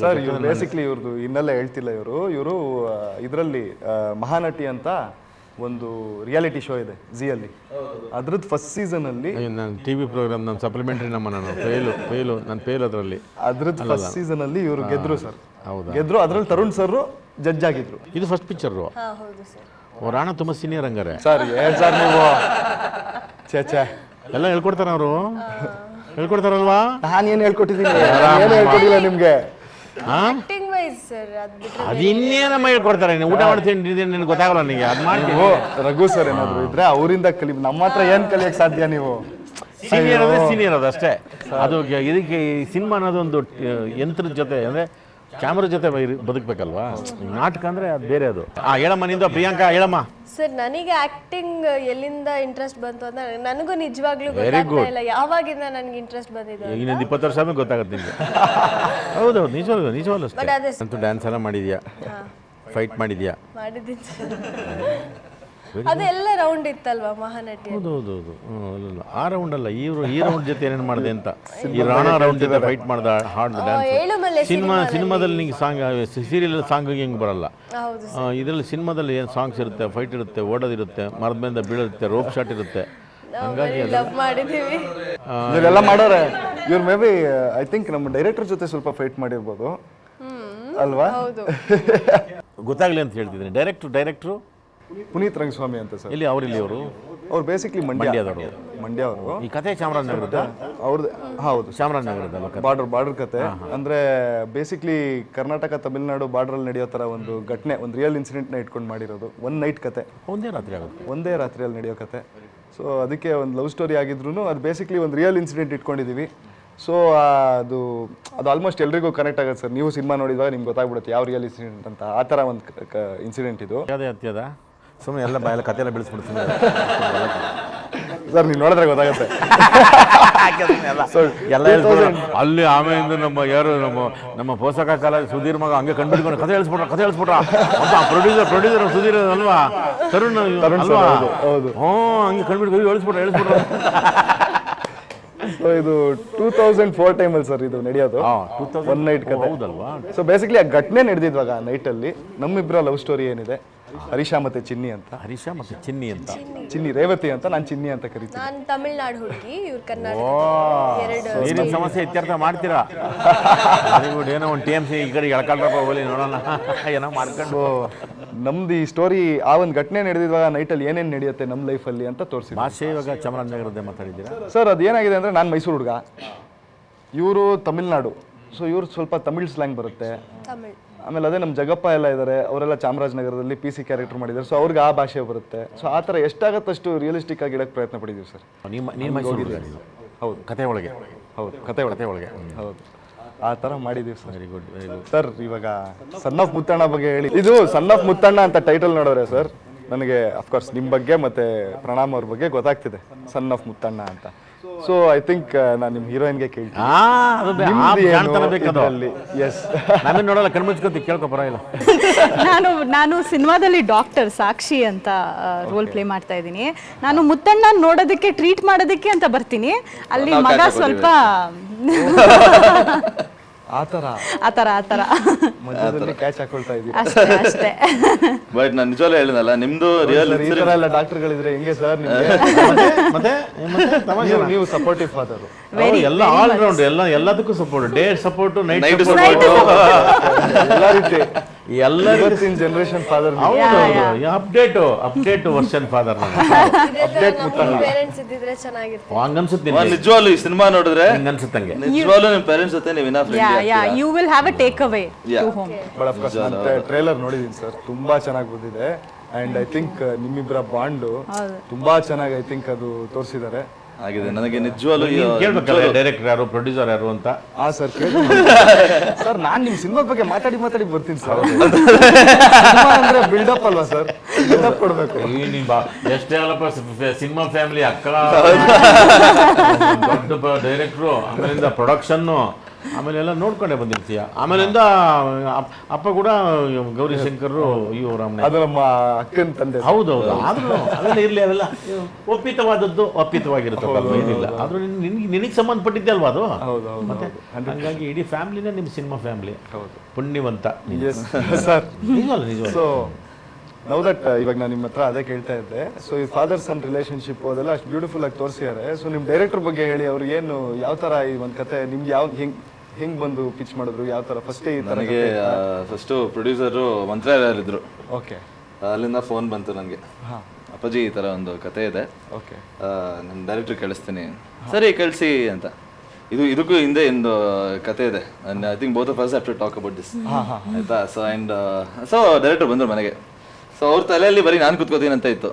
Sir ಇವ್ರು basically ಇವ್ರದ್ದು ಇನ್ನೆಲ್ಲ ಹೇಳ್ತಿಲ್ಲ ಇವರು. ಇವರು ಇದರಲ್ಲಿ ಮಹಾನಟಿ ಅಂತ ಒಂದು ರಿಯಾಲಿಟಿ ಶೋ ಇದೆ ಜಿಯಲ್ಲಿ ಅದ್ರದ್ದು ಫಸ್ಟ್ ಸೀಸನ್ ಅಲ್ಲಿ ನಾನು ಟಿ ವಿ ಪ್ರೋಗ್ರಾಮ್ ನಾನು ಸಪ್ಲಿಮೆಂಟ್ರಿ ನಮ್ಮ ನಾನು ಫೇಲು ಫೇಲು ನಾನು ಫೇಲ್ ಅದರಲ್ಲಿ. ಅದ್ರದ್ದು ಫಸ್ಟ್ ಸೀಸನ್ ಅಲ್ಲಿ ಇವರು ಗೆದ್ರು ಸರ್ ಹೌದಾ? ಗೆದ್ರು ಅದ್ರಲ್ಲಿ ತರುಣ್ ಸರ್ ಜಡ್ಜ್ ಆಗಿದ್ರು. ಇದು ಫಸ್ಟ್ ಪಿಕ್ಚರ್ ಸರ್ ಓ ರಾಣ ತುಂಬ ಸೀನಿಯರ್ ಹಂಗಾರೆ. ಸರ್ ಏನ್ ಸರ್ ನೀವು? ಛೇ ಛೇ. ಎಲ್ಲ ಹೇಳ್ಕೊಡ್ತಾರ ಅವರು? ಹೇಳ್ಕೊಡ್ತಾರಲ್ವಾ? ನಾನು ಏನು ಹೇಳ್ಕೊಟ್ಟಿದ್ದೀನಿ? ಏನು ಹೇಳ್ಕೊಟ್ಟಿಲ್ಲ ನಿಮ್ಗೆ? ಹಾ ಆಕ್ಟಿಂಗ್ ವೈಸ್ ಸರ್ ಅದ್ ಬಿಟ್ರೆ ಅದು ಇನ್ನೇನಮ್ಮ ಹೇಳ್ಕೊಡ್ತಾರೆ ನೀನು ಊಟ ಮಾಡ್ತೀನಿ ನಿನಗೆ ಗೊತ್ತಾಗಲ್ಲ ನಿಮಗೆ ಅದು ಮಾಡಿ ನೀವು ರಘು ಸರ್ ಏನಾದ್ರು ಇದ್ರೆ ಅವರಿಂದ ಕಲಿ ನಮ್ಮ ಹತ್ರ ಏನ್ ಕಲಿಯಕ್ ಸಾಧ್ಯ ನೀವು? ಸೀನಿಯರ್ ಅಂದ್ರೆ ಸೀನಿಯರ್ ಅದು ಅಷ್ಟೇ. ಅದು ಗೆ- ಇದಕ್ಕೆ ಈ ಸಿನಿಮಾ ಅನ್ನೋದೊಂದು ಯಂತ್ರದ ಜೊತೆ ಅಂದರೆ ಕ್ಯಾಮ್ರಾ ಜೊತೆ ಬೈ- ಬದುಕಬೇಕಲ್ವಾ? ನಾಟಕ ಅಂದ್ರೆ ಅದು ಬೇರೆ ಅದು. ಆ ಹೇಳಮ್ಮ ನಿಂದು ಪ್ರಿಯಾಂಕಾ ಹೇಳಮ್ಮ. ಸರ್ ನನಗೆ ಆಕ್ಟಿಂಗ್ ಎಲ್ಲಿಂದ ಇಂಟ್ರೆಸ್ಟ್ ಬಂತು ಅಂತ ನನಗೂ ನಿಜವಾಗ್ಲೂ Very ಗೊತ್ತಾಗ್ತಾ ಇಲ್ಲ. ಯಾವಾಗಿಂದ ನನಗೆ ಇಂಟ್ರೆಸ್ಟ್ ಬಂದಿದೆ ಈಗ ಇನ್ನೊಂದು ಇಪ್ಪತ್ತು ವರ್ಷ ಆದ್ಮೇಲೆ ಗೊತ್ತಾಗುತ್ತೆ ನಿಮಗೆ. ಹೌದು ಹೌದು ನಿಜವಾಗ್ಲು ಅದೇ ಅಷ್ಟೇ. ಅಂತೂ ಡ್ಯಾನ್ಸ್ ಎಲ್ಲ ಮಾಡಿದ್ಯಾ? ಫೈಟ್ ಮಾಡಿದ್ಯಾ? ಮಾಡಿದ್ದೀನಿ ಸರ್. ಅದೆಲ್ಲ ರೌಂಡ್ ಇತ್ತಲ್ವಾ ಮಹಾನಟಿ? ಹೌದು ಹೌದು ಹೌದು. ಹ್ಮ್. ಆ ರೌಂಡ್ ಅಲ್ಲ ಈ ಈ ರೌಂಡ್ ಜೊತೆ ಏನೇನು ಮಾಡಿದೆ ಅಂತ? ಈ ರಾಣಾ ರೌಂಡ್ ಜೊತೆ ಫೈಟ್ ಮಾಡ್ದ ಹಾಡ್ದ ಏಳು ಮಲೆ ಡ್ಯಾನ್ಸ್ ಸಿನಿಮಾ ಸಿನಿಮಾದಲ್ಲಿ ನಿಂಗೆ ಸಾಂಗ್ ಸೀರಿಯಲ್ ಸಾಂಗ್ ಹೆಂಗೆ ಬರಲ್ಲ? ಹೌದು ಇದರಲ್ಲಿ ಸಿನಿಮಾದಲ್ಲಿ ಏನು ಸಾಂಗ್ಸ್ ಇರುತ್ತೆ? ಫೈಟ್ ಇರುತ್ತೆ ಓಡೋದಿರುತ್ತೆ ಮರದ ಮೇಲೆ ಬೀಳುತ್ತೆ ರೋಪ್ ಶಾಟ್ ಇರುತ್ತೆ ಹಂಗಾಗಿ ಅದು. ಲವ್ ಮಾಡಿದೀವಿ ಇವರೆಲ್ಲ ಮಾಡೋರೆ ಇವ್ರು ಮೇ ಬಿ ಐ ಥಿಂಕ್ ನಮ್ಮ ಡೈರೆಕ್ಟರ್ ಜೊತೆ ಸ್ವಲ್ಪ ಫೈಟ್ ಮಾಡಿರ್ಬೋದು. ಅಲ್ವಾ? ಹೌದು. ಗೊತ್ತಾಗ್ಲಿ ಅಂತ ಹೇಳ್ತಿದ್ದೀನಿ. ಡೈರೆಕ್ಟ್ರು ಡೈರೆಕ್ಟ್ರು ಪುನೀತ್ ರಂಗಸ್ವಾಮಿ ಅಂತ ಸರ್. ಇಲ್ಲಿ ಅವರಿಲ್ಲಿ ಅವರು? ಅವ್ರು ಬೇಸಿಕ್ಲಿ ಮಂಡ್ಯ. ಮಂಡ್ಯದವರು. ಮಂಡ್ಯ ಅವರು. ಈ ಕತೆ ಚಾಮರಾಜನಗರದ ಅವ್ರದ್ದು ಹೌದು. ಚಾಮರಾಜನಗರದಲ್ಲ ನಗರದ ಬಾರ್ಡರ್ ಬಾರ್ಡರ್ ಕತೆ. ಅಂದ್ರೆ ಬೇಸಿಕ್ಲಿ ಕರ್ನಾಟಕ ತಮಿಳುನಾಡು ಬಾರ್ಡರ್ ಅಲ್ಲಿ ನಡೆಯೋ ತರ ಒಂದು ಘಟನೆ ಒಂದು ರಿಯಲ್ ಇನ್ಸಿಡೆಂಟ್ನ ಇಟ್ಕೊಂಡು ಮಾಡಿರೋದು. ಒನ್ ನೈಟ್ ಕತೆ. ಒಂದೇ ರಾತ್ರಿ ಆಗುತ್ತೆ. ಒಂದೇ ರಾತ್ರಿಯಲ್ಲಿ ನಡೆಯೋ ಕತೆ. ಸೊ ಅದಕ್ಕೆ ಒಂದು ಲವ್ ಸ್ಟೋರಿ ಆಗಿದ್ರು ಅದು ಬೇಸಿಕ್ಲಿ ಒಂದು ರಿಯಲ್ ಇನ್ಸಿಡೆಂಟ್ ಇಟ್ಕೊಂಡಿದ್ದೀವಿ ಸೊ ಅದು ಅದು ಆಲ್ಮೋಸ್ಟ್ ಎಲ್ರಿಗೂ ಕನೆಕ್ಟ್ ಆಗುತ್ತೆ ಸರ್. ನೀವು ಸಿನಿಮಾ ನೋಡಿದಾಗ ನಿಮ್ಗೆ ಗೊತ್ತಾಗ್ಬಿಡುತ್ತೆ ಯಾವ ರಿಯಲ್ ಇನ್ಸಿಡೆಂಟ್ ಅಂತ. ಆ ಥರ ಒಂದು ಇನ್ಸಿಡೆಂಟ್ ಇದು. ಅತ್ಯದ ಸುಮ್ಮನೆ ಎಲ್ಲ ಬಾಯಲ್ಲ ಕತೆ ಎಲ್ಲ ಬೆಳೆಸ್ಬಿಡ್ತೀನಿ. ಸರ್ ನೀವು ನೋಡಿದ್ರೆ ಗೊತ್ತಾಗುತ್ತೆ. ಎಲ್ಲ. ಅಲ್ಲಿ ಆಮೇಲಿಂದ ನಮ್ಮ ಯಾರು ನಮ್ಮ ನಮ್ಮ ಪೋಷಕ ಕಾಲ ಸುಧೀರ್ ಮಗ ಹಂಗೆ ಕಂಡುಹಿಡ್ಕೊಂಡು ಕತೆ ಹೇಳ್ಸ್ಬಿಟ್ರ ಕತೆ ಹೇಳಿಸ್ಬಿಟ್ರ. ಅಂತ ಪ್ರೊಡ್ಯೂಸರ್ ಪ್ರೊಡ್ಯೂಸರ್ ಸುಧೀರ್ ಅಲ್ವಾ? ತರುಣ್ ಅಲ್ವಾ? ಹೌದು. ಹ್ಞೂ ಹಂಗೆ ಕಂಡುಬಿಟ್ಟು ಹೇಳ್ಸ್ಬಿಟ್ರ ಹೇಳಿಸ್ಬಿಟ್ರ. ಸೊ ಇದು ಟೂ ತೌಸಂಡ್ ಫೋರ್ ಟೈಮಲ್ಲಿ ಸರ್ ಇದು ನಡೆಯೋದು. ಹಾಂ ಟೂ ತೌಸಂಡ್ ಒನ್ ನೈಟ್ ಕತೆ. ಹೌದಲ್ವಾ? ಸೊ ಬೇಸಿಕ್ಲಿ ಆ ಘಟನೆ ನಡೆದಿದ್ವಾಗ ನೈಟಲ್ಲಿ ನಮ್ಮಿಬ್ಬರ ಲವ್ ಸ್ಟೋರಿ ಏನಿದೆ? ಹರೀಶಾ. ಮತ್ತೆ ಚಿನ್ನಿ ಅಂತ. ಹರೀಶ ಮತ್ತೆ ಚಿನ್ನಿ ಅಂತ. ಚಿನ್ನಿ. ರೇವತಿ ಅಂತ ನಾನು ಚಿನ್ನಿ ಅಂತ ಕರಿತೀನಿ. ನಾನು ತಮಿಳ್ನಾಡು ಹುಡುಗಿ ಇವ್ರ ಓ. ಕರ್ನಾಟಕ ಎರಡು ನೀರಿನ ಸಮಸ್ಯೆ ಇತ್ಯರ್ಥ ಮಾಡ್ತೀರಾ? ವೆರಿ ಗುಡ್ ಏನೋ ಒಂದು ಟಿ ಎಂ ಸಿ ಈ ಕಡೆ ಎಳ್ಕೊಂಡ್ರಪ್ಪ ಹೋಗಲಿ ನೋಡೋಣ. ಏನೋ ಮಾಡ್ಕೊಂಡು. ನಮ್ದು ಈ ಸ್ಟೋರಿ ಆ ಒಂದು ಘಟನೆ ನಡೆದಿದ್ವಾಗ ನೈಟಲ್ಲಿ ಏನೇನು ನಡೆಯುತ್ತೆ ನಮ್ಮ ಲೈಫಲ್ಲಿ ಅಂತ ತೋರಿಸಿದ್ವಿ ಭಾಷೆ ಇವಾಗ ಚಾಮರಾಜನಗರದ್ದೇ ಮಾತಾಡಿದ್ದೀರಾ? ಸರ್ ಅದು ಏನಾಗಿದೆ ಅಂದರೆ ನಾನು ಮೈಸೂರು ಹುಡುಗ. ಇವರು ತಮಿಳ್ನಾಡು. ಸೊ ಇವ್ರು ಸ್ವಲ್ಪ ತಮಿಳ್ ಸ್ಲ್ಯಾಂಗ್ ಬರುತ್ತೆ. ತಮಿಳ್. ಆಮೇಲೆ ಅದೇ ನಮ್ಮ ಜಗಪ್ಪ ಎಲ್ಲ ಇದ್ದಾರೆ ಅವರೆಲ್ಲ ಚಾಮರಾಜನಗರದಲ್ಲಿ ಪಿ ಸಿ ಕ್ಯಾರೆಕ್ಟರ್ ಮಾಡಿದ್ದಾರೆ. ಸೊ ಅವ್ರಿಗೆ ಆ ಭಾಷೆ ಬರುತ್ತೆ. ಸೊ ಆ ಥರ ಎಷ್ಟಾಗತ್ತಷ್ಟು ರಿಯಲಿಸ್ಟಿಕ್ ಆಗಿ ಇಡಕ್ಕೆ ಪ್ರಯತ್ನ ಪಡಿದ್ದೀವಿ ಸರ್? ನಿಮ್ಮ ನೀನು ಹೌದು. ಕತೆ ಒಳಗೆ. ಹೌದು. ಕತೆ ಒಳಗೆ. ಕತೆ ಒಳಗೆ. ಹೌದು. ಆ ಥರ ಮಾಡಿದ್ದೀವಿ sir. Very good very good sir ಇವಾಗ ಸನ್ ಆಫ್ ಮುತ್ತಣ್ಣ ಬಗ್ಗೆ ಹೇಳಿ. ಇದು ಸನ್ ಆಫ್ ಮುತ್ತಣ್ಣ ಅಂತ ಟೈಟಲ್ ನೋಡಿದ್ರೆ ಸರ್. ನನಗೆ ಅಫ್ಕೋರ್ಸ್ ನಿಮ್ಮ ಬಗ್ಗೆ ಮತ್ತೆ ಪ್ರಣಾಮ್ ಅವ್ರ ಬಗ್ಗೆ ಗೊತ್ತಾಗ್ತಿದೆ. ಸನ್ ಆಫ್ ಮುತ್ತಣ್ಣ ಅಂತ. ಸೊ ಐ ಥಿಂಕ್ ನಾನು ನಿಮ್ಮ ಹೀರೋಯಿನ್ಗೆ ಕೇಳ್ತೀನಿ. ಆ ಅದು ಬೇ- ಆ ಜಾಣ್ತನ ಬೇಕದು. ಎಸ್ ನಾವೇನು ನೋಡಲ್ಲ ಕಣ್ಮುಚ್ಕೊಂತ ಕೇಳ್ಕೊ ಪರವಾಗಿಲ್ಲ. ನಾನು ನಾನು ಸಿನಿಮಾದಲ್ಲಿ ಡಾಕ್ಟರ್ ಸಾಕ್ಷಿ ಅಂತ ರೋಲ್ ಪ್ಲೇ ಮಾಡ್ತಾ ಇದ್ದೀನಿ. ನಾನು ಮುತ್ತಣ್ಣ ನೋಡೋದಕ್ಕೆ ಟ್ರೀಟ್ ಮಾಡೋದಕ್ಕೆ ಅಂತ ಬರ್ತೀನಿ. ಅಲ್ಲಿ ಮಗ ಸ್ವಲ್ಪ ಆ ಥರ. ಆ ಥರ ಆ ಥರ. ಮಧ್ಯದಲ್ಲಿ ಕ್ಯಾಚ್ ಹಾಕೊಳ್ತಾ ಇದ್ದೀವಿ ಅಷ್ಟೇ ಅಷ್ಟೇ. ಬಟ್ ನಾನು ನಿಜವಾಗ್ಲೂ ಹೇಳಿದ್ನಲ್ಲ ನಿಮ್ದು ರಿಯಲ್ ಈ ಥರ ಎಲ್ಲ ಡಾಕ್ಟರ್ಗಳಿದ್ರೆ ಹೆಂಗೆ ಸರ್ ನಿಮಗೆ? ಮತ್ತೆ ಮತ್ತೆ ತಮಾಷೆ ನೀವು ಸಪೋರ್ಟಿವ್ ಫಾದರ್ ಎಲ್ಲ ಆಲ್ ರೌಂಡ್ ಎಲ್ಲ ಎಲ್ಲದಕ್ಕೂ support day support night night support ಎಲ್ಲ ರೀತಿ. ಎಲ್ಲ ಇವತ್ತಿನ generation father update update version father parents ಇದ್ದಿದ್ರೆ ಹಂಗನ್ಸುತ್ತೆ ನಿಜವಾಗ್ಲೂ ಈ ಸಿನಿಮಾ ನೋಡಿದ್ರೆ ಹಂಗನ್ಸುತ್ತಂಗೆ ನಿಜವಾಗ್ಲೂ ನಿಮ್ಮ ಪೇರೆಂಟ್ಸ್ ಜೊತೆ ನೀವು ಇನ್ನ yeah yeah you will have a take away to home but of course ನಾನು ಟ್ರೇಲರ್ ನೋಡಿದೀನಿ ಸರ್ ತುಂಬಾ ಚೆನ್ನಾಗಿ ಬಂದಿದೆ. ಅಂಡ್ ಐ ಥಿಂಕ್ ನಿಮ್ಮಿಬ್ಬರ ಬಾಂಡು ತುಂಬಾ ಚೆನ್ನಾಗಿ ಐ ಥಿಂಕ್ ಅದು ತೋರಿಸಿದ್ದಾರೆ. ಆಗಿದೆ. ನನಗೆ ನಿಜವಾಗ್ಲೂ ಈ- ಕೇಳ್ಬೇಕಲ್ಲ ಡೈರೆಕ್ಟರ್ ಯಾರು ಪ್ರೊಡ್ಯೂಸರ್ ಯಾರು ಅಂತ? ಹಾ ಸರ್ ಸರ್ ನಾನು ನಿಮ್ಮ ಸಿನಿಮಾ ಬಗ್ಗೆ ಮಾತಾಡಿ ಮಾತಾಡಿ ಬರ್ತೀನಿ ಸರ್. ಅಂದ್ರೆ ಬಿಲ್ಡಪ್ ಅಲ್ವಾ ಸರ್? ಬಿಲ್ಡಪ್ ಕೊಡ್ಬೇಕು. ಈ ನೀನ್ ಬಾ. ಎಷ್ಟೇ ಅಲ್ಲಪ್ಪ ಸಿನಿಮಾ ಫ್ಯಾಮಿಲಿ ಅಕ್ಕ. ದೊಡ್ಡ ಡೈರೆಕ್ಟ್ರು ಆಮೇಲಿಂದ ಪ್ರೊಡಕ್ಷನ್ನು ಆಮೇಲೆ ಎಲ್ಲ ನೋಡ್ಕೊಂಡೆ ಬಂದಿರ್ತೀಯ ಆಮೇಲಿಂದ ಅಪ್- ಅಪ್ಪ ಕೂಡ ಗೌರಿ ಶಂಕರ್ ಅಯ್ಯೋ ರಾಮನೆ ಅದು ನಮ್ಮ ಅಕ್ಕನ ತಂದೆ. ಹೌದೌದು. ಆದ್ರೂ ಅವೆಲ್ಲ ಇರ್ಲಿ ಅವೆಲ್ಲ ಒಪ್ಪಿತವಾದದ್ದು ಒಪ್ಪಿತವಾಗಿರುತ್ತೆ ಏನಿಲ್ಲ ಆದ್ರೂ ನಿನ್- ನಿನ್ಗೆ ನಿನಗೆ ಸಂಬಂಧಪಟ್ಟಿದ್ದೆ ಅಲ್ವಾ ಅದು? ಹೌದು ಹೌದು ಮತ್ತೆ ಹಂಗಾಗಿ ಇಡೀ ಫ್ಯಾಮಿಲಿನೇ ನಿಮ್ಮ ಸಿನಿಮಾ ಫ್ಯಾಮಿಲಿ. ಪುಣ್ಯವಂತ ನೀನು. ಎಸ್ ಸರ್ ನಿಜವಲ್ಲ ನಿಜವಲ್ಲ. ಸೊ ನೌ ದಟ್ ಇವಾಗ ನಾನು ನಿಮ್ಮ ಹತ್ರ ಅದೇ ಕೇಳ್ತಾ ಇದ್ದೆ. ಸೊ ಈ ಫಾದರ್ ಸನ್ ರಿಲೇಶನ್ಶಿಪ್ ಅದೆಲ್ಲ ಅಷ್ಟು ಬ್ಯೂಟಿಫುಲ್ ಆಗಿ ತೋರಿಸಿದ್ದಾರೆ ಸೊ ನಿಮ್ಮ ಡೈರೆಕ್ಟರ್ ಬಗ್ಗೆ ಹೇಳಿ ಅವ್ರು ಏನು ಯಾವ ತರ ಈ ಒಂದು ಕತೆ ನಿಮ್ಗೆ ಯಾವ ಹೆಂಗ್ ಹೆಂಗ್ ಬಂದು ಪಿಚ್ ಮಾಡಿದ್ರು? ಯಾವ ತರ ಫಸ್ಟ್ ಈ ತರ ನನಗೆ ಫಸ್ಟು ಪ್ರೊಡ್ಯೂಸರು ಮಂತ್ರಾಲಯದಲ್ಲಿದ್ದರು ಓಕೆ ಅಲ್ಲಿಂದ ಫೋನ್ ಬಂತು ನನಗೆ ಹಾ. ಅಪ್ಪಾಜಿ ಈ ಥರ ಒಂದು ಕತೆ ಇದೆ. ಓಕೆ ನಾನು ಡೈರೆಕ್ಟ್ರ್ ಕಳಿಸ್ತೀನಿ. ಸರಿ ಕಳಿಸಿ ಅಂತ. ಇದು ಇದಕ್ಕೂ ಹಿಂದೆ ಒಂದು ಕತೆ ಇದೆ. I think both of us have to talk about this ಆಯ್ತಾ? ಸೊ ಆ್ಯಂಡ್ ಸೊ ಡೈರೆಕ್ಟರ್ ಬಂದರು ಮನೆಗೆ. ಸೊ ಅವ್ರ ತಲೆಯಲ್ಲಿ ಬರೀ ನಾನು ಕುತ್ಕೋತೀನಿ ಅಂತ ಇತ್ತು.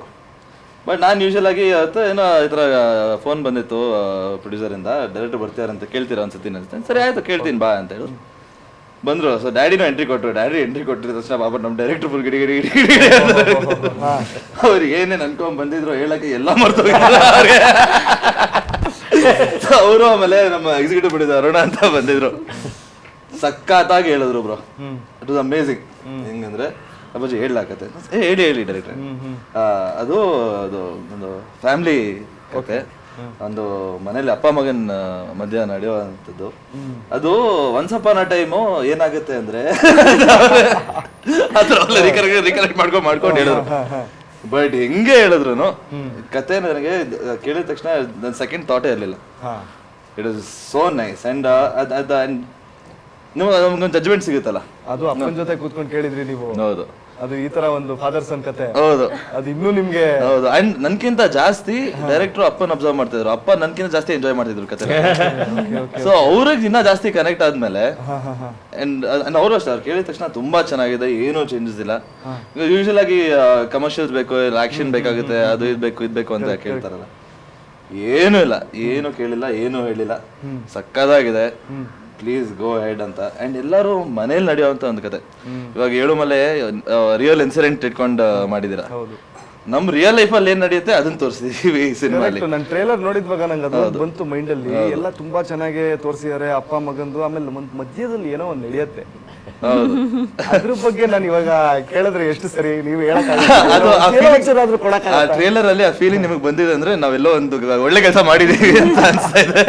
ಬಟ್ ನಾನು ಯೂಶಲ್ ಆಗಿ ಏನೋ ಈ ಥರ ಫೋನ್ ಬಂದಿತ್ತು ಪ್ರೊಡ್ಯೂಸರಿಂದ ಡೈರೆಕ್ಟ್ ಬರ್ತಿದಾರೆ ಅಂತ ಕೇಳ್ತೀರಾ ಅನ್ಸುತ್ತೆ ಅನ್ಸುತ್ತೆ. ಸರಿ ಆಯಿತು ಕೇಳ್ತೀನಿ ಬಾ ಅಂತ ಹೇಳಿ. ಬಂದ್ರು ಸೊ ಡ್ಯಾಡಿನೂ ಎಂಟ್ರಿ ಕೊಟ್ಟರು ಡ್ಯಾಡಿ ಎಂಟ್ರಿ ಕೊಟ್ಟಿದ ತಕ್ಷಣ ಬಾಬಾ ನಮ್ಮ ಡೈರೆಕ್ಟರ್ ಫುಲ್ ಗಿಡಿ ಗಿಡಿ ಗಿಡಿ ಗಿಡಿ ಅವ್ರು ಏನೇನು ಅನ್ಕೊಂಡ್ ಬಂದಿದ್ರು ಹೇಳಕ್ಕೆ ಎಲ್ಲ ಮರ್ತೋಗಿದ್ದಾರೆ ಅವರು ಆಮೇಲೆ ನಮ್ಮ ಎಕ್ಸಿಕ್ಯೂಟಿವ್ ಪ್ರೊಡ್ಯೂಸರ್ ಅರುಣ ಅಂತ ಬಂದಿದ್ರು. ಸಖತ್ತಾಗಿ ಹೇಳಿದ್ರು ಬ್ರೋ ಇಟ್ ವಾಸ್ ಅಮೇಝಿಂಗ್ ಹೆಂಗಂದ್ರೆ ಅಪ್ಪಾಜಿ ಹೇಳಲಾಗತ್ತೆ. ಏ ಹೇಳಿ ಹೇಳಿ ಡೈರೆಕ್ಟರ್ ಅದು ಅದು ಒಂದು ಫ್ಯಾಮಿಲಿ ಓಕೆ ಒಂದು ಮನೇಲಿ ಅಪ್ಪ ಮಗನ್ ಮಧ್ಯ ನಡೆಯುವಂಥದ್ದು. ಅದು ಒನ್ಸ್ ಅಪಾನ್ ಅ ಟೈಮು ಏನಾಗುತ್ತೆ ಅಂದ್ರೆ ರಿಕರೆಕ್ಟ್ ಮಾಡ್ಕೊಂಡು ಮಾಡ್ಕೊಂಡು ಹೇಳಿದ್ರು. ಬಟ್ ಹೆಂಗೆ ಹೇಳಿದ್ರು ಕತೆ ನನಗೆ ಕೇಳಿದ ತಕ್ಷಣ ನನ್ನ ಸೆಕೆಂಡ್ ಥಾಟೇ ಇರಲಿಲ್ಲ. It is so nice and ಅದು ನಮ್ಗೊಂದು ಜಜ್ಮೆಂಟ್ ಸಿಗುತ್ತಲ್ಲ? ಅದು ಅಪ್ಪನ ಜೊತೆ ಕೂತ್ಕೊಂಡು ಕೇಳಿದ್ರಿ ನೀವು. ಹೌದು. ಅದು ಈ ತರ ಒಂದು ಫಾದರ್ಸ್ ಸನ್ ಕತೆ. ಹೌದು. ಅದು ಇನ್ನೂ ನಿಮ್ಗೆ ಹೌದು. ಅಂಡ್ ನನ್ಕಿಂತ ಜಾಸ್ತಿ ಡೈರೆಕ್ಟರ್ ಅಪ್ಪನ ಅಬ್ಸರ್ವ್ ಮಾಡ್ತಿದ್ರು. ಅಪ್ಪ ನನ್ಕಿಂತ ಜಾಸ್ತಿ ಎಂಜಾಯ್ ಮಾಡ್ತಿದ್ರು ಕತೆ. ಸೊ ಅವ್ರಿಗೆ ಇನ್ನ ಜಾಸ್ತಿ ಕನೆಕ್ಟ್ ಆದ್ಮೇಲೆ ಅಂಡ್ ಅವರು ಅಷ್ಟೇ ಅವ್ರು ಕೇಳಿದ ತಕ್ಷಣ ತುಂಬಾ ಚೆನ್ನಾಗಿದೆ ಏನೂ ಚೇಂಜಸ್ ಇಲ್ಲ. ಯೂಶಲ್ ಆಗಿ ಕಮರ್ಷಿಯಲ್ಸ್ ಬೇಕು ಆಕ್ಷನ್ ಬೇಕಾಗುತ್ತೆ ಅದು ಇದು ಬೇಕು ಇದು ಬೇಕು ಅಂತ ಕೇಳ್ತಾರಲ್ಲ. ಏನೂ ಇಲ್ಲ ಏನು ಕೇಳಿಲ್ಲ ಏನು ಹೇಳಿಲ್ಲ. ಸಕ್ಕದಾಗಿದೆ ಪ್ಲೀಸ್ ಗೋ ಹೆಡ್ ಅಂತ. ಅಂಡ್ ಎಲ್ಲರೂ ಮನೇಲಿ ನಡೆಯುವಂತ ಒಂದು ಕತೆ. ಇವಾಗ ಏಳುಮಲೆ ರಿಯಲ್ ಇನ್ಸಿಡೆಂಟ್ ಇಟ್ಕೊಂಡು ಮಾಡಿದಿರ ಹೌದು. ನಮ್ ರಿಯಲ್ ಲೈಫ್ ಅಲ್ಲಿ ಏನ್ ನಡೆಯುತ್ತೆ ಅದನ್ನ ತೋರಿಸಿದೀವಿ ಈ ಸಿನಿಮಾಲಿ ನಾನು ಟ್ರೇಲರ್ ನೋಡಿದ್ವಾಗ ನಂಗೆ ಅದು ಬಂತು ಮೈಂಡ್ ಅಲ್ಲಿ. ಎಲ್ಲ ತುಂಬಾ ಚೆನ್ನಾಗಿ ತೋರಿಸಿದ್ದಾರೆ ಅಪ್ಪ ಮಗಂದು. ಆಮೇಲೆ ಒಂದ್ ಮಧ್ಯದಲ್ಲಿ ಏನೋ ಒಂದ್ ನಡೆಯುತ್ತೆ. ಅದ್ರ ಬಗ್ಗೆ ನಾನು ಇವಾಗ ಕೇಳಿದ್ರೆ ಎಷ್ಟು ಸರಿ ನೀವು ಕೊಡಕ್ ಟ್ರೇಲರ್ ಅಲ್ಲಿ ಆ ಫೀಲಿಂಗ್ ನಿಮಗೆ ಬಂದಿದೆ ಅಂದ್ರೆ ನಾವೆಲ್ಲೋ ಒಂದು ಒಳ್ಳೆ ಕೆಲಸ ಮಾಡಿದೀವಿ ಅಂತ ಅನ್ಸ್ತಾ ಇದೆ.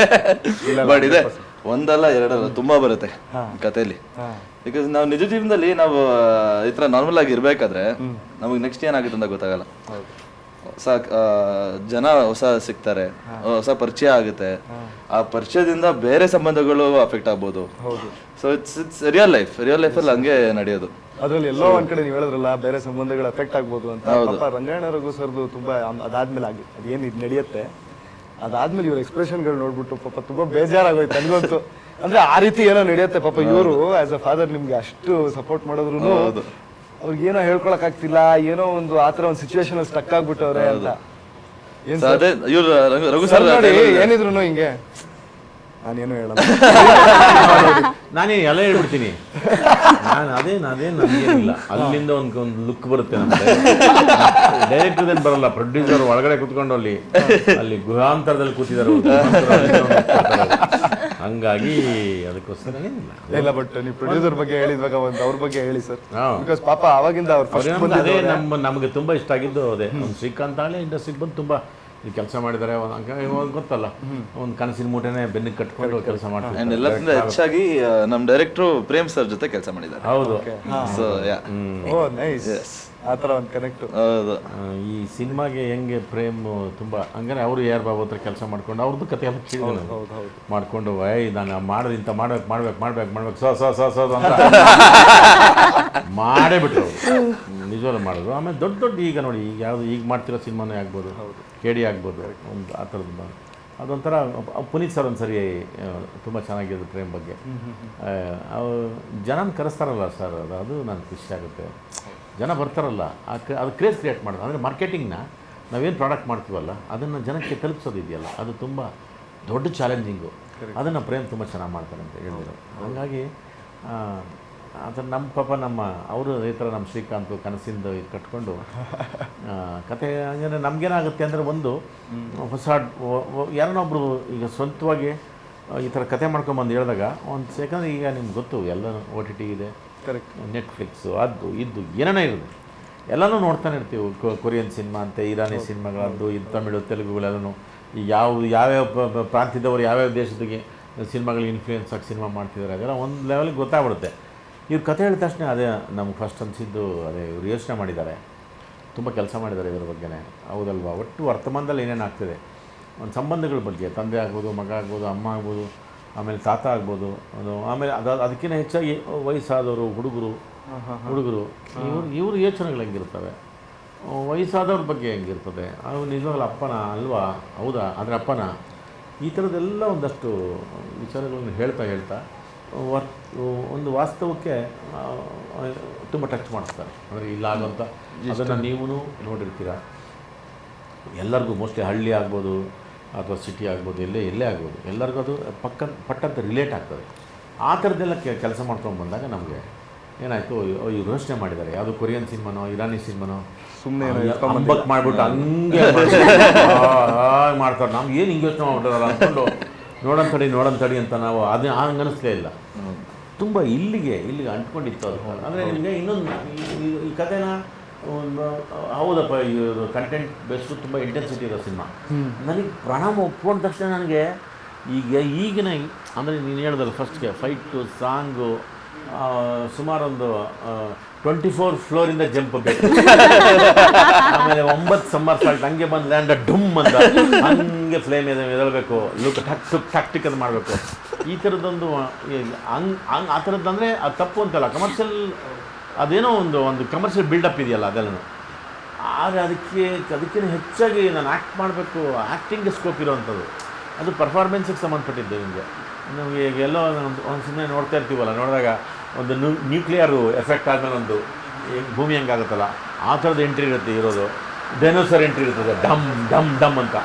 ಒಂದಲ್ಲ ಎರಡಲ್ಲ ತುಂಬಾ ಬರುತ್ತೆ ಕಥೆಯಲ್ಲಿ. ಬಿಕಾಸ್ ನಾವು ನಿಜ ಜೀವನದಲ್ಲಿ ನಾವು ಈ ತರ ನಾರ್ಮಲ್ ಆಗಿ ಇರ್ಬೇಕಾದ್ರೆ ನಮಗೆ ನೆಕ್ಸ್ಟ್ ಏನಾಗುತ್ತೆ ಅಂತ ಗೊತ್ತಾಗಲ್ಲ. ಹೊಸ ಜನ ಹೊಸ ಸಿಗ್ತಾರೆ ಹೊಸ ಪರಿಚಯ ಆಗುತ್ತೆ. ಆ ಪರಿಚಯದಿಂದ ಬೇರೆ ಸಂಬಂಧಗಳು ಅಫೆಕ್ಟ್ ಆಗ್ಬೋದು. So it's it's real life real ಲೈಫಲ್ಲಿ ಹಂಗೆ ನಡೆಯೋದು. ಅದ್ರಲ್ಲಿ ಎಲ್ಲೋ ಒಂದ್ ಕಡೆ ನೀವು ಹೇಳಿದ್ರಲ್ಲ ಬೇರೆ ಸಂಬಂಧಗಳು ಅಫೆಕ್ಟ್ ಆಗ್ಬೋದು ಅಂತ. ರಂಗಾಯಣ ರಘು ಸರ್ದು ತುಂಬಾ ಅದಾದ್ಮೇಲೆ ಆಗಿ ಅದೇನು ಇದು ನಡೆಯುತ್ತೆ? ಅದಾದ್ಮೇಲೆ ಇವ್ರ ಎಕ್ಸ್ಪ್ರೆಷನ್ಗಳು ನೋಡ್ಬಿಟ್ಟು ಪಾಪ ತುಂಬಾ ಬೇಜಾರಾಗೋಯ್ತು ನನಗಂತೂ. ಅಂದ್ರೆ ಆ ರೀತಿ ಏನೋ ನಡೆಯುತ್ತೆ ಪಾಪ ಇವರು ಆಸ್ ಅ ಫಾದರ್ ನಿಮ್ಗೆ ಅಷ್ಟು ಸಪೋರ್ಟ್ ಮಾಡಿದ್ರು ಅವ್ರಿಗೆ ಏನೋ ಹೇಳ್ಕೊಳಕ್ ಆಗ್ತಿಲ್ಲ ಏನೋ ಒಂದು ಆತರ ಒಂದು ಸಿಚುವೇಶನ್ ಅಲ್ಲಿ ಸ್ಟಕ್ ಆಗ್ಬಿಟ್ಟವ್ರೆ ಅಂತ. ಏನ್ ಅದೇ ಇವ್ರು ರಘು- ಸರ್ ನೋಡಿ ಏನಿದ್ರು ಹಿಂಗೆ. ನಾನೇನು ಹೇಳಲ್ಲ. ನಾನೇ ಎಲ್ಲ ಹೇಳ್ಬಿಡ್ತೀನಿ. ನಾನು ಅದೇನು ಅದೇನು ಇಲ್ಲ ಅಲ್ಲಿಂದ ಒಂದು ಒಂದು ಲುಕ್ ಬರುತ್ತೆ ನಮಗೆ. ಡೈರೆಕ್ಟರ್ ಏನು ಬರಲ್ಲ ಪ್ರೊಡ್ಯೂಸರ್ ಒಳಗಡೆ ಕುತ್ಕೊಂಡು ಅಲ್ಲಿ ಅಲ್ಲಿ ಗುಹಾಂತರದಲ್ಲಿ ಕೂತಿದ್ದಾರೆ. ಹಂಗಾಗಿ ಅದಕ್ಕೋಸ್ಕರ ಏನಿಲ್ಲ. ಇಲ್ಲ ಬಟ್ ನೀವು ಪ್ರೊಡ್ಯೂಸರ್ ಬಗ್ಗೆ ಹೇಳಿದ್ವಾಗ ಒಂದು ಅವ್ರ ಬಗ್ಗೆ ಹೇಳಿ ಸರ್. ಬಿಕಾಸ್ ಪಾಪ ಅವಾಗಿಂದ ಅವ್ರ ಅದೇ ನಮ್ಮ ನಮಗೆ ತುಂಬಾ ಇಷ್ಟ ಆಗಿದ್ದು ಅದೇ. ಒಂದು ಶ್ರೀಕಾಂತ್ ಆಳೆ ಇಂಡಸ್ಟ್ರಿಗೆ ಬಂದು ತುಂಬ ಕೆಲಸ ಮಾಡಿದ್ದಾರೆ ಒಂದು ಅಂಕ- ಇವಾಗ ಗೊತ್ತಲ್ಲ. ಒಂದು ಕನಸಿನ ಮೂಟೆನೆ ಬೆನ್ನಿಗೆ ಕಟ್ಕೊಂಡು ಕೆಲಸ ಅಂಡ್ ಮಾಡ್ತಾರೆ ಎಲ್ಲಕ್ಕಿಂತ ಹೆಚ್ಚಾಗಿ ನಮ್ಮ ನಮ್ ಡೈರೆಕ್ಟ್ರು ಪ್ರೇಮ್ ಸರ್ ಜೊತೆ ಕೆಲಸ ಮಾಡಿದ್ದಾರೆ. ಹೌದು. ಸೊ ಯಾ ಓ ನೈಸ್ ಆ ಥರ ಒಂದು ಕನೆಕ್ಟ್ ಹೌದು. ಈ ಸಿನಿಮಾಗೆ ಹೆಂಗೆ ಪ್ರೇಮ್ ತುಂಬ ಹಂಗಾರೆ ಅವರು ಯಾರು ಬಾಬು ಹತ್ರ ಕೆಲಸ ಮಾಡ್ಕೊಂಡು ಅವ್ರದ್ದು ಕತೆ ಎಲ್ಲ ಹೌದು ಹೌದು ಮಾಡ್ಕೊಂಡು ಏಯ್ ನಾನು ಮಾಡೋದು ಇಂಥ ಮಾಡ್ಬೇಕು ಮಾಡ್ಬೇಕು ಮಾಡ್ಬೇಕು ಮಾಡ್ಬೇಕು ಸೊ ಸ ಸ ಸೊ ಅಂತ. ಮಾಡೇ ಬಿಟ್ರು. ನಿಜವಾಗ್ಲೂ ಮಾಡಿದ್ರು. ಆಮೇಲೆ ದೊಡ್ಡ ದೊಡ್ಡ ಈಗ ನೋಡಿ ಈಗ ಯಾವುದು ಈಗ ಮಾಡ್ತಿರೋ ಸಿನಿಮಾನೇ ಆಗ್ಬೋದು ಕೆ ಡಿ ಆಗ್ಬೋದು ಒಂದು ಆ ಥರದ್ದು ಅದೊಂಥರ ಪುನೀತ್ ಸರ್ ಒಂದು ಸರಿ ತುಂಬ ಚೆನ್ನಾಗಿದೆ ಪ್ರೇಮ್ ಬಗ್ಗೆ. ಜನನ ಕರೆಸ್ತಾರಲ್ಲ ಸರ್ ಅದು ಅದು ನನಗೆ ಖುಷಿ ಆಗುತ್ತೆ. ಜನ ಬರ್ತಾರಲ್ಲ ಆ ಕ- ಅದು ಕ್ರೇಜ್ ಕ್ರಿಯೇಟ್ ಮಾಡೋದು. ಅಂದರೆ ಮಾರ್ಕೆಟಿಂಗ್ನ ನಾವೇನು ಪ್ರಾಡಕ್ಟ್ ಮಾಡ್ತೀವಲ್ಲ ಅದನ್ನು ಜನಕ್ಕೆ ತಲುಪಿಸೋದು ಇದೆಯಲ್ಲ ಅದು ತುಂಬ ದೊಡ್ಡ ಚಾಲೆಂಜಿಂಗು ಅದನ್ನು ಪ್ರೇಮ್ ತುಂಬ ಚೆನ್ನಾಗಿ ಮಾಡ್ತಾರೆ ಅಂತ ಹೇಳಿದರು. ಹಾಗಾಗಿ ಅದನ್ನು ನಮ್ಮ ಪಾಪ ನಮ್ಮ ಅವರು ಈ ಥರ ನಮ್ಮ ಶ್ರೀಕಾಂತ್ ಕನಸಿಂದ ಇದು ಕಟ್ಕೊಂಡು ಕತೆ ಹಂಗಂದ್ರೆ ನಮಗೇನಾಗುತ್ತೆ ಅಂದರೆ ಒಂದು ಹೊಸ ಯಾರನ್ನೊಬ್ರು ಈಗ ಸ್ವಂತವಾಗಿ ಈ ಥರ ಕತೆ ಮಾಡ್ಕೊಂಬಂದು ಹೇಳಿದಾಗ ಒಂದು ಸೆಕೆಂಡ್ ಈಗ ನಿಮ್ಗೆ ಗೊತ್ತು ಎಲ್ಲ ಓ ಟಿ ಟಿ ಇದೆ ಕರೆಕ್ಟ್ ನೆಟ್ಫ್ಲಿಕ್ಸು ಅದು ಇದು ಏನೇನೋ ಇರೋದು. ಎಲ್ಲನೂ ನೋಡ್ತಾನೆ ಇರ್ತೀವಿ. ಕೊರಿಯನ್ ಸಿನಿಮಾ ಅಂತೆ ಇರಾನಿ ಸಿನಿಮಾಗಳದ್ದು ಇದು ತಮಿಳು ತೆಲುಗುಗಳೆಲ್ಲನೂ. ಈ ಯಾವ ಯಾವ್ಯಾವ ಪ್ರಾಂತ್ಯದವರು ಯಾವ್ಯಾವ ದೇಶದಿಗೆ ಸಿನಿಮಾಗಳಿಗೆ ಇನ್ಫ್ಲೂಯೆನ್ಸ್ ಆಗಿ ಸಿನಿಮಾ ಮಾಡ್ತಿದ್ದಾರೆ ಅದೆಲ್ಲ ಒಂದು ಲೆವೆಲ್ಗೆ ಗೊತ್ತಾಗ್ಬಿಡುತ್ತೆ. ಇವ್ರು ಕತೆ ಹೇಳಿದ ತಕ್ಷಣ ಅದೇ ನಮ್ಗೆ ಫಸ್ಟ್ ಅನಿಸಿದ್ದು ಅದೇ ಇವ್ರು ಯೋಚನೆ ಮಾಡಿದ್ದಾರೆ. ತುಂಬ ಕೆಲಸ ಮಾಡಿದ್ದಾರೆ ಇದ್ರ ಬಗ್ಗೆನೇ. ಹೌದಲ್ವಾ? ಒಟ್ಟು ವರ್ತಮಾನದಲ್ಲಿ ಏನೇನು ಆಗ್ತಿದೆ? ಒಂದು ಸಂಬಂಧಗಳ ಬಗ್ಗೆ ತಂದೆ ಆಗ್ಬೋದು ಮಗ ಆಗ್ಬೋದು ಅಮ್ಮ ಆಗ್ಬೋದು ಆಮೇಲೆ ತಾತ ಆಗ್ಬೋದು ಅದು ಆಮೇಲೆ ಅದು ಅದಕ್ಕಿಂತ ಹೆಚ್ಚಾಗಿ ವಯಸ್ಸಾದವರು ಹುಡುಗರು ಹುಡುಗರು ಇವ್ರು ಇವ್ರ ಯೋಚನೆಗಳು ಹೆಂಗಿರ್ತವೆ? ವಯಸ್ಸಾದವ್ರ ಬಗ್ಗೆ ಹೆಂಗಿರ್ತದೆ? ಅವ್ರು ನಿಜವಾಗ್ಲೂ ಅಪ್ಪನ ಅಲ್ವಾ? ಹೌದಾ? ಅದರ ಅಪ್ಪನ? ಈ ಥರದ್ದೆಲ್ಲ ಒಂದಷ್ಟು ವಿಚಾರಗಳನ್ನು ಹೇಳ್ತಾ ಹೇಳ್ತಾ ವರ್ ಒಂದು ವಾಸ್ತವಕ್ಕೆ ತುಂಬ ಟಚ್ ಮಾಡಿಸ್ತಾರೆ. ಅಂದರೆ ಇಲ್ಲಾಗುವಂಥ ಅದನ್ನು ನೀವು ನೋಡಿರ್ತೀರ? ಎಲ್ಲರಿಗೂ ಮೋಸ್ಟ್ಲಿ ಹಳ್ಳಿ ಆಗ್ಬೋದು ಅಥವಾ ಸಿಟಿ ಆಗ್ಬೋದು ಎಲ್ಲೇ ಎಲ್ಲೇ ಆಗ್ಬೋದು ಎಲ್ಲರಿಗೂ ಅದು ಪಕ್ಕ ಪಟ್ಟಂತ ರಿಲೇಟ್ ಆಗ್ತದೆ. ಆ ಥರದ್ದೆಲ್ಲ ಕೆಲಸ ಮಾಡ್ಕೊಂಡು ಬಂದಾಗ ನಮಗೆ ಏನಾಯಿತು ಇವ್ರು ಯೋಚನೆ ಮಾಡಿದ್ದಾರೆ ಯಾವುದು ಕೊರಿಯನ್ ಸಿನಿಮಾನೋ ಇರಾನಿ ಸಿನಿಮಾನೋ? ಸುಮ್ಮನೆ ಅಂಬಕ್ ಮಾಡಿಬಿಟ್ಟು ಹಂಗೆ ಮಾಡ್ತಾರೆ. ನಮ್ಗೆ ಏನು ಹಿಂಗೆ ಯೋಚನೆ ಮಾಡ್ಬಿಟ್ಟಾರಲ್ಲ ಅಂದ್ಕೊಂಡು ನೋಡೋಣ ನೋಡಂತಡಿ ನೋಡೋಣ ತಡಿ ಅಂತ ನಾವು ಅದು ಹಂಗೆ ಅನ್ನಿಸ್ಲೇ ಇಲ್ಲ. ತುಂಬ ಇಲ್ಲಿಗೆ ಇಲ್ಲಿಗೆ ಅಂಟ್ಕೊಂಡಿತ್ತು ಅದು. ಅಂದರೆ ನಿಮಗೆ ಇನ್ನೊಂದು ಈ ಕಥೆನ ಒಂದು ಹೌದಪ್ಪ ಇದು ಕಂಟೆಂಟ್ ಬೆಸ್ಟು ತುಂಬ ಇಂಟೆನ್ಸಿಟಿ ಇರೋ ಸಿನಿಮಾ ನನಗೆ ಪ್ರಣಾಮ ಒಪ್ಕೊಂಡ ತಕ್ಷಣ ನನಗೆ ಈಗ ಈಗಿನ ಅಂದರೆ ನೀನು ಹೇಳ್ದಲ್ಲ ಫಸ್ಟ್ಗೆ ಫೈಟು ಸಾಂಗು ಸುಮಾರೊಂದು ಟ್ವೆಂಟಿ ಫೋರ್ ಫ್ಲೋರಿಂದ ಜಂಪ್ ಬೇಕು. ಆಮೇಲೆ ಒಂಬತ್ತು ಸಮ್ಮರ್ ಸಾಲ್ಟ್ ಹಂಗೆ ಬಂದು ಲ್ಯಾಂಡ್ ಡುಮ್ ಅಂತ ಹಂಗೆ ಫ್ಲೇಮ್ ಎದಳಬೇಕು. ಲುಕ್ ಟಕ್ ಟುಕ್ ಟಕ್ ಟಿಕ್ ಅದು ಮಾಡಬೇಕು. ಈ ಥರದ್ದೊಂದು ಹಂಗೆ ಹಂಗೆ ಆ ಥರದ್ದು ಅಂದರೆ ಅದು ತಪ್ಪು ಅಂತಲ್ಲ ಕಮರ್ಷಿಯಲ್ ಅದೇನೋ ಒಂದು ಒಂದು ಕಮರ್ಷಿಯಲ್ ಬಿಲ್ಡಪ್ ಇದೆಯಲ್ಲ ಅದೆಲ್ಲ ಆದರೆ ಅದಕ್ಕೆ ಅದಕ್ಕಿಂತ ಹೆಚ್ಚಾಗಿ ನಾನು ಆ್ಯಕ್ಟ್ ಮಾಡಬೇಕು ಆ್ಯಕ್ಟಿಂಗ್ ಸ್ಕೋಪ್ ಇರೋವಂಥದ್ದು ಅದು ಪರ್ಫಾರ್ಮೆನ್ಸಿಗೆ ಸಂಬಂಧಪಟ್ಟಿದ್ದು ನಿಮಗೆ. ನಮಗೆ ಈಗ ಎಲ್ಲೋ ಒಂದು ಒಂದು ಸುಮ್ಮನೆ ನೋಡ್ತಾ ಇರ್ತೀವಲ್ಲ, ನೋಡಿದಾಗ ಒಂದು ನ್ಯೂ ನ್ಯೂಕ್ಲಿಯರು ಎಫೆಕ್ಟ್ ಆದಮೇಲೆ ಒಂದು ಭೂಮಿ ಹೆಂಗಾಗುತ್ತಲ್ಲ, ಆ ಥರದ ಎಂಟ್ರಿ ಇರುತ್ತೆ ಇರೋದು ಡೈನೋಸರ್ ಎಂಟ್ರಿ ಇರ್ತದೆ ಡಮ್ ಡಮ್ ಡಮ್ ಅಂತ.